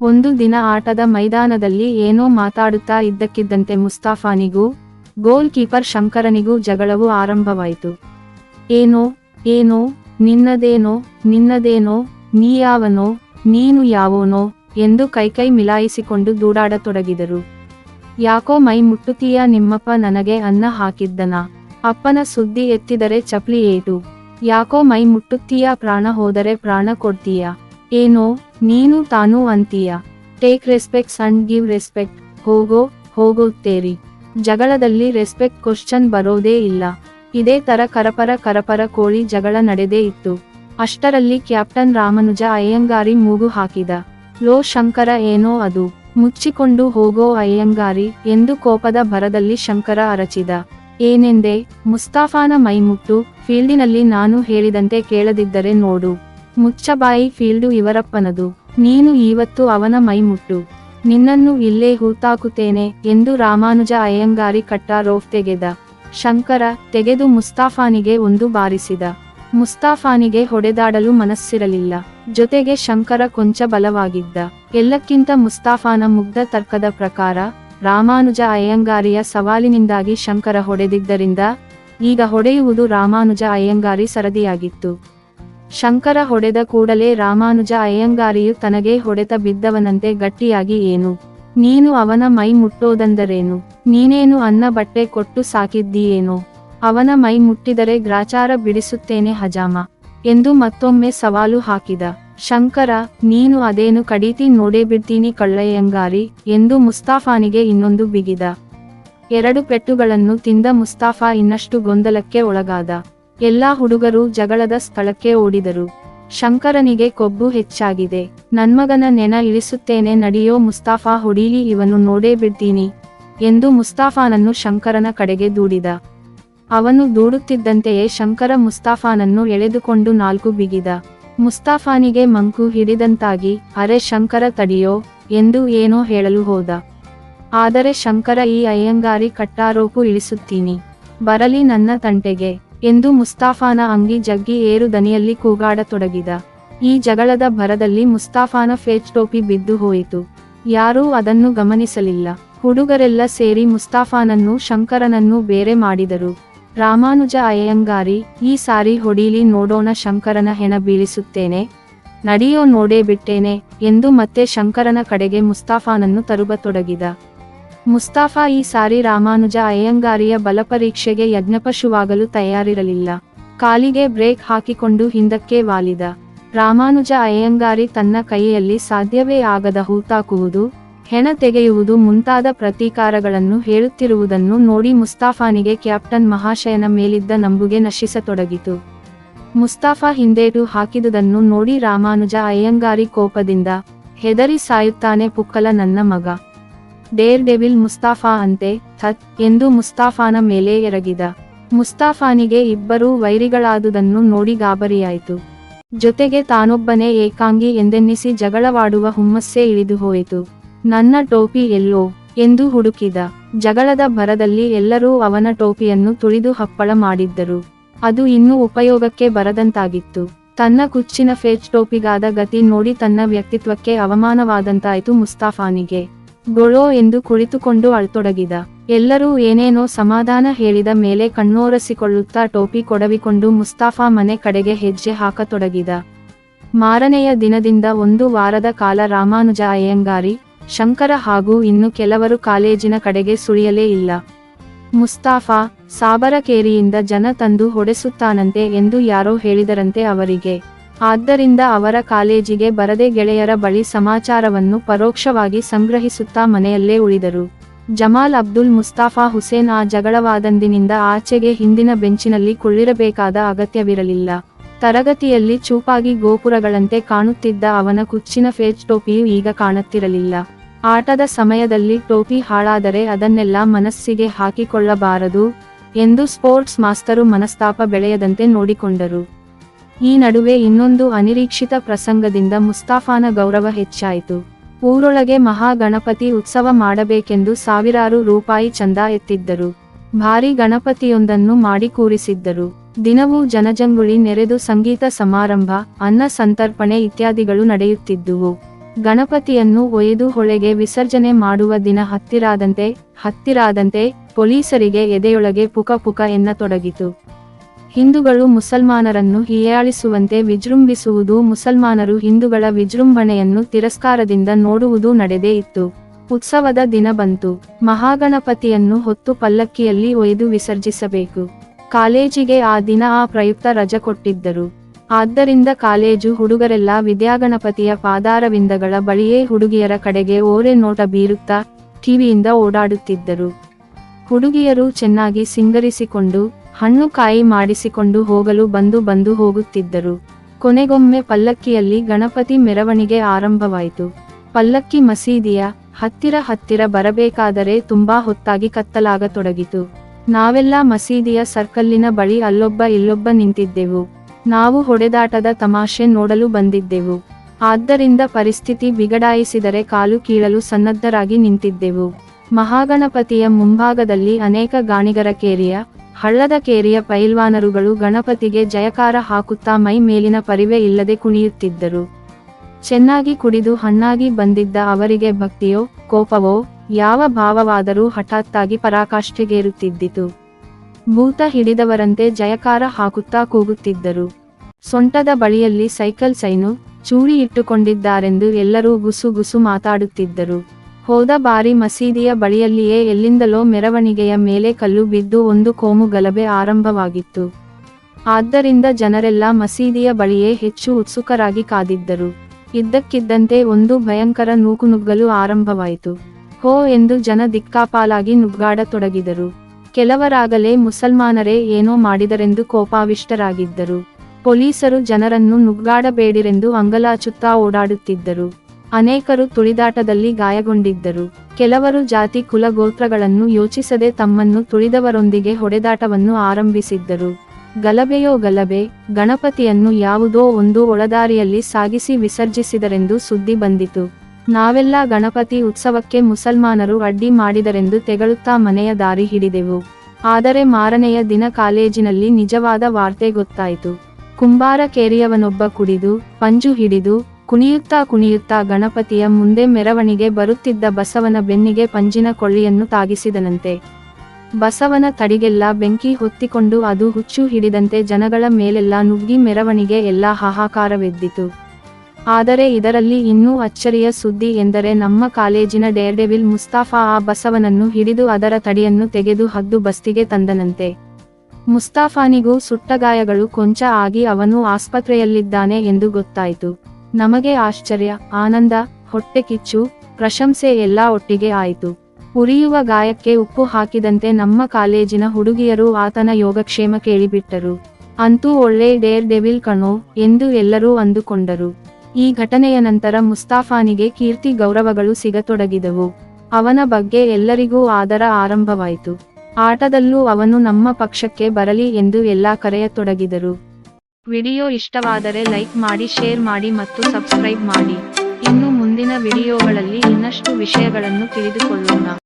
ಒಂದು ದಿನ ಆಟದ ಮೈದಾನದಲ್ಲಿ ಏನೋ ಮಾತಾಡುತ್ತಾ ಇದ್ದಕ್ಕಿದ್ದಂತೆ ಮುಸ್ತಾಫಾನಿಗೂ ಗೋಲ್ ಕೀಪರ್ ಶಂಕರನಿಗೂ ಜಗಳವು ಆರಂಭವಾಯಿತು. ಏನೋ ಏನೋ, ನಿನ್ನದೇನೋ ನಿನ್ನದೇನೋ, ನೀಯಾವನೋ, ನೀನು ಯಾವೋನೋ ಎಂದು ಕೈಕೈ ಮಿಲಾಯಿಸಿಕೊಂಡು ದೂಡಾಡತೊಡಗಿದರು. ಯಾಕೋ ಮೈ ಮುಟ್ಟುತ್ತೀಯ ನಿಮ್ಮಪ್ಪ ನನಗೆ ಅನ್ನ ಹಾಕಿದ್ದನ? ಅಪ್ಪನ ಸುದ್ದಿ ಎತ್ತಿದರೆ ಚಪ್ಲಿ ಏಟು. ಯಾಕೋ ಮೈ ಮುಟ್ಟುತ್ತೀಯ ಪ್ರಾಣ ಹೋದರೆ ಪ್ರಾಣ ಕೊಡ್ತೀಯ? ಏನೋ, ನೀನು ತಾನು ಅಂತೀಯ. Take respect and give respect ಹೋಗೋ, ಹೋಗುತ್ತೇರಿ. ಜಗಳದಲ್ಲಿ ರೆಸ್ಪೆಕ್ಟ್ ಕ್ವಶನ್ ಬರೋದೇ ಇಲ್ಲ. ಇದೇ ತರ ಕರಪರ ಕರಪರ ಕೋಳಿ ಜಗಳ ನಡೆದೇ ಇತ್ತು. ಅಷ್ಟರಲ್ಲಿ ಕ್ಯಾಪ್ಟನ್ ರಾಮನುಜ ಅಯ್ಯಂಗಾರಿ ಮೂಗು ಹಾಕಿದ. ಲೋ ಶಂಕರ ಏನೋ ಅದು. ಮುಚ್ಚಿಕೊಂಡು ಹೋಗೋ ಅಯ್ಯಂಗಾರಿ ಎಂದು ಕೋಪದ ಭರದಲ್ಲಿ ಶಂಕರ ಅರಚಿದ. ಏನೆಂದೇ, ಮುಸ್ತಾಫಾನ ಮೈಮುಟ್ಟು, ಫೀಲ್ಡಿನಲ್ಲಿ ನಾನು ಹೇಳಿದಂತೆ ಕೇಳದಿದ್ದರೆ ನೋಡು. ಮುಚ್ಚಬಾಯಿ ಫೀಲ್ಡು ಇವರಪ್ಪನದು. ನೀನು ಇವತ್ತು ಅವನ ಮೈಮುಟ್ಟು ನಿನ್ನನ್ನು ಇಲ್ಲೇ ಹೂತಾಕುತ್ತೇನೆ ಎಂದು ರಾಮಾನುಜ ಅಯ್ಯಂಗಾರಿ ಕಟ್ಟಾರೋಫ್ ತೆಗೆದ. ಶಂಕರ ತೆಗೆದು ಮುಸ್ತಾಫಾನಿಗೆ ಒಂದು ಬಾರಿಸಿದ. ಮುಸ್ತಾಫಾನಿಗೆ ಹೊಡೆದಾಡಲು ಮನಸ್ಸಿರಲಿಲ್ಲ. ಜೊತೆಗೆ ಶಂಕರ ಕೊಂಚ ಬಲವಾಗಿದ್ದ. ಎಲ್ಲಕ್ಕಿಂತ ಮುಸ್ತಾಫಾನ ಮುಗ್ಧ ತರ್ಕದ ಪ್ರಕಾರ ರಾಮಾನುಜ ಅಯ್ಯಂಗಾರಿಯ ಸವಾಲಿನಿಂದಾಗಿ ಶಂಕರ ಹೊಡೆದಿದ್ದರಿಂದ ಈಗ ಹೊಡೆಯುವುದು ರಾಮಾನುಜ ಅಯ್ಯಂಗಾರಿ ಸರದಿಯಾಗಿತ್ತು. ಶಂಕರ ಹೊಡೆದ ಕೂಡಲೇ ರಾಮಾನುಜ ಅಯ್ಯಂಗಾರಿಯು ತನಗೆ ಹೊಡೆತ ಬಿದ್ದವನಂತೆ ಗಟ್ಟಿಯಾಗಿ ಏನು? ನೀನು ಅವನ ಮೈ ಮುಟ್ಟೋದಂದರೇನು? ನೀನೇನು ಅನ್ನ ಬಟ್ಟೆ ಕೊಟ್ಟು ಸಾಕಿದ್ದೀಯೇನೋ? ಅವನ ಮೈ ಮುಟ್ಟಿದರೆ ಗ್ರಾಚಾರ ಬಿಡಿಸುತ್ತೇನೆ ಹಜಾಮ ಎಂದು ಮತ್ತೊಮ್ಮೆ ಸವಾಲು ಹಾಕಿದ. ಶಂಕರ, ನೀನು ಅದೇನು ಕಡೀತಿ ನೋಡೇ ಬಿಡ್ತೀನಿ ಕಳ್ಳಯ್ಯಂಗಾರಿ ಎಂದು ಮುಸ್ತಾಫಾನಿಗೆ ಇನ್ನೊಂದು ಬಿಗಿದ. ಎರಡು ಪೆಟ್ಟುಗಳನ್ನು ತಿಂದ ಮುಸ್ತಾಫಾ ಇನ್ನಷ್ಟು ಗೊಂದಲಕ್ಕೆ ಒಳಗಾದ. ಎಲ್ಲಾ ಹುಡುಗರು ಜಗಳದ ಸ್ಥಳಕ್ಕೆ ಓಡಿದರು. ಶಂಕರನಿಗೆ ಕೊಬ್ಬು ಹೆಚ್ಚಾಗಿದೆ. ನನ್ಮಗನ ನೆನ ಇಳಿಸುತ್ತೇನೆ, ನಡೆಯೋ ಮುಸ್ತಾಫಾ ಹೊಡೀಲಿ, ಇವನು ನೋಡೇ ಬಿಡ್ತೀನಿ ಎಂದು ಮುಸ್ತಾಫಾನನ್ನು ಶಂಕರನ ಕಡೆಗೆ ದೂಡಿದ. ಅವನು ದೂಡುತ್ತಿದ್ದಂತೆಯೇ ಶಂಕರ ಮುಸ್ತಾಫಾನನ್ನು ಎಳೆದುಕೊಂಡು ನಾಲ್ಕು ಬಿಗಿದ. ಮುಸ್ತಾಫಾನಿಗೆ ಮಂಕು ಹಿಡಿದಂತಾಗಿ, ಅರೆ ಶಂಕರ ತಡಿಯೋ, ಎಂದು ಏನೋ ಹೇಳಲು ಹೋದ. ಆದರೆ ಶಂಕರ ಈ ಅಯ್ಯಂಗಾರಿ ಕಟ್ಟಾರೋಪು ಇಳಿಸುತ್ತೀನಿ. ಬರಲಿ ನನ್ನ ತಂಟೆಗೆ. ಎಂದು ಮುಸ್ತಾಫಾನ ಅಂಗಿ ಜಗ್ಗಿ ಏರು ದನಿಯಲ್ಲಿ ಕೂಗಾಡತೊಡಗಿದ. ಈ ಜಗಳದ ಭರದಲ್ಲಿ ಮುಸ್ತಾಫಾನ ಫೇಚ್ ಟೋಪಿ ಬಿದ್ದು ಹೋಯಿತು. ಯಾರೂ ಅದನ್ನು ಗಮನಿಸಲಿಲ್ಲ. ಹುಡುಗರೆಲ್ಲ ಸೇರಿ ಮುಸ್ತಾಫಾನನ್ನು, ಶಂಕರನನ್ನು ಬೇರೆ ಮಾಡಿದರು. ರಾಮಾನುಜ ಅಯ್ಯಂಗಾರಿ, ಈ ಸಾರಿ ಹೊಡೀಲಿ ನೋಡೋಣ ಶಂಕರನ ಹೆಣ ಬೀಳಿಸುತ್ತೇನೆ. ನಡೆಯೋ ನೋಡೇ ಬಿಟ್ಟೇನೆ ಎಂದು ಮತ್ತೆ ಶಂಕರನ ಕಡೆಗೆ ಮುಸ್ತಾಫಾನನ್ನು ತರುಬತೊಡಗಿದ. ಮುಸ್ತಾಫಾ ಈ ಸಾರಿ ರಾಮಾನುಜ ಅಯ್ಯಂಗಾರಿಯ ಬಲಪರೀಕ್ಷೆಗೆ ಯಜ್ಞಪಶುವಾಗಲು ತಯಾರಿರಲಿಲ್ಲ. ಕಾಲಿಗೆ ಬ್ರೇಕ್ ಹಾಕಿಕೊಂಡು ಹಿಂದಕ್ಕೆ ವಾಲಿದ. ರಾಮಾನುಜ ಅಯ್ಯಂಗಾರಿ ತನ್ನ ಕೈಯಲ್ಲಿ ಸಾಧ್ಯವೇ ಆಗದ ಹೂತಾಕುವುದು, ಹೆಣ ತೆಗೆಯುವುದು ಮುಂತಾದ ಪ್ರತೀಕಾರಗಳನ್ನು ಹೇಳುತ್ತಿರುವುದನ್ನು ನೋಡಿ ಮುಸ್ತಾಫಾನಿಗೆ ಕ್ಯಾಪ್ಟನ್ ಮಹಾಶಯನ ಮೇಲಿದ್ದ ನಂಬುಗೆ ನಶಿಸತೊಡಗಿತು. ಮುಸ್ತಾಫಾ ಹಿಂದೇಟು ಹಾಕಿದುದನ್ನು ನೋಡಿ ರಾಮಾನುಜ ಅಯ್ಯಂಗಾರಿ ಕೋಪದಿಂದ ಹೆದರಿ ಸಾಯುತ್ತಾನೆ ಪುಕ್ಕಲ ನನ್ನ ಮಗ. ಡೇರ್ ಡೆವಿಲ್ ಮುಸ್ತಾಫಾ ಅಂತೆ, ಥತ್, ಎಂದು ಮುಸ್ತಾಫಾನ ಮೇಲೆ ಎರಗಿದ. ಮುಸ್ತಾಫಾನಿಗೆ ಇಬ್ಬರೂ ವೈರಿಗಳಾದುದನ್ನು ನೋಡಿ ಗಾಬರಿಯಾಯಿತು. ಜೊತೆಗೆ ತಾನೊಬ್ಬನೇ ಏಕಾಂಗಿ ಎಂದೆನ್ನಿಸಿ ಜಗಳವಾಡುವ ಹುಮ್ಮಸ್ಸೇ ಇಳಿದು ಹೋಯಿತು. ನನ್ನ ಟೋಪಿ ಎಲ್ಲೋ, ಎಂದು ಹುಡುಕಿದ. ಜಗಳದ ಭರದಲ್ಲಿ ಎಲ್ಲರೂ ಅವನ ಟೋಪಿಯನ್ನು ತುಳಿದು ಹಪ್ಪಳ ಮಾಡಿದ್ದರು. ಅದು ಇನ್ನೂ ಉಪಯೋಗಕ್ಕೆ ಬರದಂತಾಗಿತ್ತು. ತನ್ನ ಕುಚ್ಚಿನ ಫೇಚ್ ಟೋಪಿಗಾದ ಗತಿ ನೋಡಿ ತನ್ನ ವ್ಯಕ್ತಿತ್ವಕ್ಕೆ ಅವಮಾನವಾದಂತಾಯಿತು ಮುಸ್ತಾಫಾನಿಗೆ. ಗೊಳೋ ಎಂದು ಕುಳಿತುಕೊಂಡು ಅಳ್ತೊಡಗಿದ. ಎಲ್ಲರೂ ಏನೇನೋ ಸಮಾಧಾನ ಹೇಳಿದ ಮೇಲೆ ಕಣ್ಣೋರಸಿಕೊಳ್ಳುತ್ತಾ ಟೋಪಿ ಕೊಡವಿಕೊಂಡು ಮುಸ್ತಾಫಾ ಮನೆ ಕಡೆಗೆ ಹೆಜ್ಜೆ ಹಾಕತೊಡಗಿದ. ಮಾರನೆಯ ದಿನದಿಂದ ಒಂದು ವಾರದ ಕಾಲ ರಾಮಾನುಜ ಅಯ್ಯಂಗಾರಿ, ಶಂಕರ ಹಾಗೂ ಇನ್ನು ಕೆಲವರು ಕಾಲೇಜಿನ ಕಡೆಗೆ ಸುಳಿಯಲೇ ಇಲ್ಲ. ಮುಸ್ತಾಫಾ ಸಾಬರಕೇರಿಯಿಂದ ಜನ ತಂದು ಹೊಡೆಸುತ್ತಾನಂತೆ ಎಂದು ಯಾರೋ ಹೇಳಿದರಂತೆ ಅವರಿಗೆ. ಆದ್ದರಿಂದ ಅವರ ಕಾಲೇಜಿಗೆ ಬರದೆ ಗೆಳೆಯರ ಬಳಿ ಸಮಾಚಾರವನ್ನು ಪರೋಕ್ಷವಾಗಿ ಸಂಗ್ರಹಿಸುತ್ತಾ ಮನೆಯಲ್ಲೇ ಉಳಿದರು. ಜಮಾಲ್ ಅಬ್ದುಲ್ ಮುಸ್ತಾಫಾ ಹುಸೇನ್ ಆ ಜಗಳವಾದಂದಿನಿಂದ ಆಚೆಗೆ ಹಿಂದಿನ ಬೆಂಚಿನಲ್ಲಿ ಕುಳ್ಳಿರಬೇಕಾದ ಅಗತ್ಯವಿರಲಿಲ್ಲ. ತರಗತಿಯಲ್ಲಿ ಚೂಪಾಗಿ ಗೋಪುರಗಳಂತೆ ಕಾಣುತ್ತಿದ್ದ ಅವನ ಕುಚ್ಚಿನ ಫೇಜ್ ಟೋಪಿಯು ಈಗ ಕಾಣುತ್ತಿರಲಿಲ್ಲ. ಆಟದ ಸಮಯದಲ್ಲಿ ಟೋಪಿ ಹಾಳಾದರೆ ಅದನ್ನೆಲ್ಲ ಮನಸ್ಸಿಗೆ ಹಾಕಿಕೊಳ್ಳಬಾರದು ಎಂದು ಸ್ಪೋರ್ಟ್ಸ್ ಮಾಸ್ತರು ಮನಸ್ತಾಪ ಬೆಳೆಯದಂತೆ ನೋಡಿಕೊಂಡರು. ಈ ನಡುವೆ ಇನ್ನೊಂದು ಅನಿರೀಕ್ಷಿತ ಪ್ರಸಂಗದಿಂದ ಮುಸ್ತಾಫಾನ ಗೌರವ ಹೆಚ್ಚಾಯಿತು. ಊರೊಳಗೆ ಮಹಾಗಣಪತಿ ಉತ್ಸವ ಮಾಡಬೇಕೆಂದು ಸಾವಿರಾರು ರೂಪಾಯಿ ಚಂದ ಎತ್ತಿದ್ದರು. ಭಾರಿ ಗಣಪತಿಯೊಂದನ್ನು ಮಾಡಿ ಕೂರಿಸಿದ್ದರು. ದಿನವೂ ಜನಜಂಗುಳಿ ನೆರೆದು ಸಂಗೀತ ಸಮಾರಂಭ, ಅನ್ನ ಸಂತರ್ಪಣೆ ಇತ್ಯಾದಿಗಳು ನಡೆಯುತ್ತಿದ್ದುವು. ಗಣಪತಿಯನ್ನು ಒಯ್ದು ಹೊಳೆಗೆ ವಿಸರ್ಜನೆ ಮಾಡುವ ದಿನ ಹತ್ತಿರಾದಂತೆ ಹತ್ತಿರಾದಂತೆ ಪೊಲೀಸರಿಗೆ ಎದೆಯೊಳಗೆ ಪುಕ ಪುಕ ಎನ್ನತೊಡಗಿತು. ಹಿಂದೂಗಳು ಮುಸಲ್ಮಾನರನ್ನು ಹೀಯಾಳಿಸುವಂತೆ ವಿಜೃಂಭಿಸುವುದು ಮುಸಲ್ಮಾನರು ಹಿಂದೂಗಳ ವಿಜೃಂಭಣೆಯನ್ನು ತಿರಸ್ಕಾರದಿಂದ ನೋಡುವುದು ನಡೆದೇ ಇತ್ತು. ಉತ್ಸವದ ದಿನ ಬಂತು. ಮಹಾಗಣಪತಿಯನ್ನು ಹೊತ್ತು ಪಲ್ಲಕ್ಕಿಯಲ್ಲಿ ಒಯ್ದು ವಿಸರ್ಜಿಸಬೇಕು. ಕಾಲೇಜಿಗೆ ಆ ದಿನ ಆ ಪ್ರಯುಕ್ತ ರಜೆ ಕೊಟ್ಟಿದ್ದರು. ಆದ್ದರಿಂದ ಕಾಲೇಜು ಹುಡುಗರೆಲ್ಲ ವಿದ್ಯಾಗಣಪತಿಯ ಪಾದಾರವಿಂದಗಳ ಬಳಿಯೇ ಹುಡುಗಿಯರ ಕಡೆಗೆ ಓರೆ ನೋಟ ಬೀರುತ್ತಾ ಟಿವಿಯಿಂದ ಓಡಾಡುತ್ತಿದ್ದರು. ಹುಡುಗಿಯರು ಚೆನ್ನಾಗಿ ಸಿಂಗರಿಸಿಕೊಂಡು ಹಣ್ಣು ಕಾಯಿ ಮಾಡಿಸಿಕೊಂಡು ಹೋಗಲು ಬಂದು ಬಂದು ಹೋಗುತ್ತಿದ್ದರು. ಕೊನೆಗೊಮ್ಮೆ ಪಲ್ಲಕ್ಕಿಯಲ್ಲಿ ಗಣಪತಿ ಮೆರವಣಿಗೆ ಆರಂಭವಾಯಿತು. ಪಲ್ಲಕ್ಕಿ ಮಸೀದಿಯ ಹತ್ತಿರ ಹತ್ತಿರ ಬರಬೇಕಾದರೆ ತುಂಬಾ ಹೊತ್ತಾಗಿ ಕತ್ತಲಾಗತೊಡಗಿತು. ನಾವೆಲ್ಲ ಮಸೀದಿಯ ಸರ್ಕಲ್ಲಿನ ಬಳಿ ಅಲ್ಲೊಬ್ಬ ಇಲ್ಲೊಬ್ಬ ನಿಂತಿದ್ದೆವು. ನಾವು ಹೊಡೆದಾಟದ ತಮಾಷೆ ನೋಡಲು ಬಂದಿದ್ದೆವು. ಆದ್ದರಿಂದ ಪರಿಸ್ಥಿತಿ ಬಿಗಡಾಯಿಸಿದರೆ ಕಾಲು ಕೀಳಲು ಸನ್ನದ್ಧರಾಗಿ ನಿಂತಿದ್ದೆವು. ಮಹಾಗಣಪತಿಯ ಮುಂಭಾಗದಲ್ಲಿ ಅನೇಕ ಗಾಣಿಗರ ಕೇರಿಯ ಹಳ್ಳದ ಕೇರಿಯ ಪೈಲ್ವಾನರುಗಳು ಗಣಪತಿಗೆ ಜಯಕಾರ ಹಾಕುತ್ತಾ ಮೈ ಮೇಲಿನ ಪರಿವೆ ಇಲ್ಲದೆ ಕುಣಿಯುತ್ತಿದ್ದರು. ಚೆನ್ನಾಗಿ ಕುಡಿದು ಹಣ್ಣಾಗಿ ಬಂದಿದ್ದ ಅವರಿಗೆ ಭಕ್ತಿಯೋ, ಕೋಪವೋ, ಯಾವ ಭಾವವಾದರೂ ಹಠಾತ್ತಾಗಿ ಪರಾಕಾಷ್ಠೆಗೇರುತ್ತಿದ್ದಿತು. ಭೂತ ಹಿಡಿದವರಂತೆ ಜಯಕಾರ ಹಾಕುತ್ತಾ ಕೂಗುತ್ತಿದ್ದರು. ಸೊಂಟದ ಬಳಿಯಲ್ಲಿ ಸೈಕಲ್ ಸೈನು ಚೂರಿ ಇಟ್ಟುಕೊಂಡಿದ್ದಾರೆಂದು ಎಲ್ಲರೂ ಗುಸು ಗುಸು ಮಾತಾಡುತ್ತಿದ್ದರು. ಹೋದ ಬಾರಿ ಮಸೀದಿಯ ಬಳಿಯಲ್ಲಿಯೇ ಎಲ್ಲಿಂದಲೋ ಮೆರವಣಿಗೆಯ ಮೇಲೆ ಕಲ್ಲು ಬಿದ್ದು ಒಂದು ಕೋಮು ಗಲಭೆ ಆರಂಭವಾಗಿತ್ತು. ಆದ್ದರಿಂದ ಜನರೆಲ್ಲ ಮಸೀದಿಯ ಬಳಿಯೇ ಹೆಚ್ಚು ಉತ್ಸುಕರಾಗಿ ಕಾದಿದ್ದರು. ಇದ್ದಕ್ಕಿದ್ದಂತೆ ಒಂದು ಭಯಂಕರ ನೂಕುನುಗ್ಗಲು ಆರಂಭವಾಯಿತು. ಹೋ ಎಂದು ಜನ ದಿಕ್ಕಾಪಾಲಾಗಿ ನುಗ್ಗಾಡತೊಡಗಿದರು. ಕೆಲವರಾಗಲೇ ಮುಸಲ್ಮಾನರೇ ಏನೋ ಮಾಡಿದರೆಂದು ಕೋಪಾವಿಷ್ಟರಾಗಿದ್ದರು. ಪೊಲೀಸರು ಜನರನ್ನು ನುಗ್ಗಾಡಬೇಡಿರೆಂದು ಅಂಗಲಾಚುತ್ತಾ ಓಡಾಡುತ್ತಿದ್ದರು. ಅನೇಕರು ತುಳಿದಾಟದಲ್ಲಿ ಗಾಯಗೊಂಡಿದ್ದರು. ಕೆಲವರು ಜಾತಿ ಕುಲ ಗೋತ್ರಗಳನ್ನು ಯೋಚಿಸದೆ ತಮ್ಮನ್ನು ತುಳಿದವರೊಂದಿಗೆ ಹೊಡೆದಾಟವನ್ನು ಆರಂಭಿಸಿದ್ದರು. ಗಲಭೆಯೋ ಗಲಭೆ, ಗಣಪತಿಯನ್ನು ಯಾವುದೋ ಒಂದು ಒಳದಾರಿಯಲ್ಲಿ ಸಾಗಿಸಿ ವಿಸರ್ಜಿಸಿದರೆಂದು ಸುದ್ದಿ ಬಂದಿತು. ನಾವೆಲ್ಲ ಗಣಪತಿ ಉತ್ಸವಕ್ಕೆ ಮುಸಲ್ಮಾನರು ಅಡ್ಡಿ ಮಾಡಿದರೆಂದು ತೆಗಳುತ್ತಾ ಮನೆಯ ದಾರಿ ಹಿಡಿದೆವು. ಆದರೆ ಮಾರನೆಯ ದಿನ ಕಾಲೇಜಿನಲ್ಲಿ ನಿಜವಾದ ವಾರ್ತೆ ಗೊತ್ತಾಯಿತು. ಕುಂಬಾರ ಕೇರಿಯವನೊಬ್ಬ ಕುಡಿದು, ಪಂಜು ಹಿಡಿದು ಕುಣಿಯುತ್ತಾ ಕುಣಿಯುತ್ತಾ ಗಣಪತಿಯ ಮುಂದೆ ಮೆರವಣಿಗೆ ಬರುತ್ತಿದ್ದ ಬಸವನ ಬೆನ್ನಿಗೆ ಪಂಜಿನ ಕೊಳ್ಳಿಯನ್ನು ತಾಗಿಸಿದನಂತೆ. ಬಸವನ ತಡಿಗೆಲ್ಲ ಬೆಂಕಿ ಹೊತ್ತಿಕೊಂಡು ಅದು ಹುಚ್ಚು ಹಿಡಿದಂತೆ ಜನಗಳ ಮೇಲೆಲ್ಲ ನುಗ್ಗಿ ಮೆರವಣಿಗೆ ಎಲ್ಲ ಹಾಹಾಕಾರವೆದ್ದಿತು. ಆದರೆ ಇದರಲ್ಲಿ ಇನ್ನೂ ಅಚ್ಚರಿಯ ಸುದ್ದಿ ಎಂದರೆ ನಮ್ಮ ಕಾಲೇಜಿನ ಡೇರ್ಡೆವಿಲ್ ಮುಸ್ತಾಫಾ ಆ ಬಸವನನ್ನು ಹಿಡಿದು ಅದರ ತಡಿಯನ್ನು ತೆಗೆದು ಹದ್ದು ಬಸ್ತಿಗೆ ತಂದನಂತೆ. ಮುಸ್ತಾಫಾನಿಗೂ ಸುಟ್ಟಗಾಯಗಳು ಕೊಂಚ ಆಗಿ ಅವನು ಆಸ್ಪತ್ರೆಯಲ್ಲಿದ್ದಾನೆ ಎಂದು ಗೊತ್ತಾಯಿತು. ನಮಗೆ ಆಶ್ಚರ್ಯ, ಆನಂದ, ಹೊಟ್ಟೆ ಕಿಚ್ಚು, ಪ್ರಶಂಸೆ ಎಲ್ಲ ಒಟ್ಟಿಗೆ ಆಯಿತು. ಉರಿಯುವ ಗಾಯಕ್ಕೆ ಉಪ್ಪು ಹಾಕಿದಂತೆ ನಮ್ಮ ಕಾಲೇಜಿನ ಹುಡುಗಿಯರು ಆತನ ಯೋಗಕ್ಷೇಮ ಕೇಳಿಬಿಟ್ಟರು. ಅಂತೂ ಒಳ್ಳೆ ಡೇರ್ ಡೆವಿಲ್ ಕಣೋ ಎಂದು ಎಲ್ಲರೂ ಅಂದುಕೊಂಡರು. ಈ ಘಟನೆಯ ನಂತರ ಮುಸ್ತಾಫಾನಿಗೆ ಕೀರ್ತಿ ಗೌರವಗಳು ಸಿಗತೊಡಗಿದವು. ಅವನ ಬಗ್ಗೆ ಎಲ್ಲರಿಗೂ ಆದರ ಆರಂಭವಾಯಿತು. ಆಟದಲ್ಲೂ ಅವನು ನಮ್ಮ ಪಕ್ಷಕ್ಕೆ ಬರಲಿ ಎಂದು ಎಲ್ಲಾ ಕರೆಯತೊಡಗಿದರು. ವಿಡಿಯೋ ಇಷ್ಟವಾದರೆ ಲೈಕ್ ಮಾಡಿ, ಶೇರ್ ಮಾಡಿ ಮತ್ತು ಸಬ್ಸ್ಕ್ರೈಬ್ ಮಾಡಿ. ಇನ್ನು ಮುಂದಿನ ವಿಡಿಯೋಗಳಲ್ಲಿ ಇನ್ನಷ್ಟು ವಿಷಯಗಳನ್ನು ತಿಳಿದುಕೊಳ್ಳೋಣ.